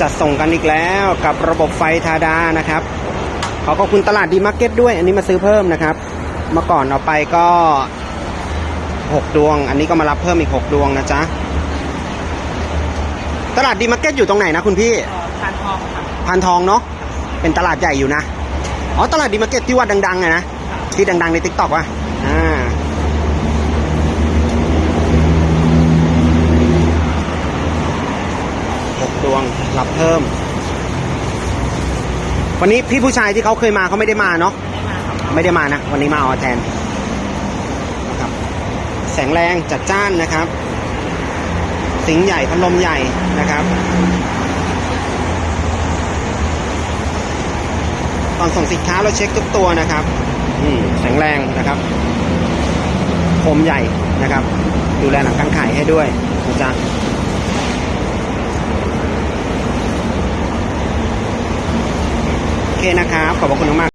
จัดส่งกันอีกแล้วกับระบบไฟทาดานะครับ ขอขอบคุณตลาดดีมาร์เก็ตด้วย อันนี้มาซื้อเพิ่มนะครับ เมื่อก่อนเอาไปก็หกดวง อันนี้ก็มารับเพิ่มอีกหกดวงนะจ๊ะ ตลาดดีมาร์เก็ตอยู่ตรงไหนนะคุณพี่ทานทองค่ะพานทองเนาะเป็นตลาดใหญ่อยู่นะ อ๋อ ตลาดดีมาร์เก็ตที่ว่าดังๆไงนะ ที่ดังๆในทิกตอกว่ะอ่า หก ดวงรับเพิ่ม วันนี้พี่ผู้ชายที่เขาเคยมาเขาไม่ได้มาเนาะไม่มาครับไม่ได้มานะ วันนี้มาเอาแทนนะครับ แสงแรงจัดจ้านนะครับ สิงห์ใหญ่พัดลมใหญ่นะครับ ตอนส่งสินค้าเราเช็คทุกตัวนะครับอืมแสงแรงนะครับโคมใหญ่นะครับ ดูแลหลังการขายให้ด้วยนะจ๊ะโอ เคนะครับ ขอบคุณมาก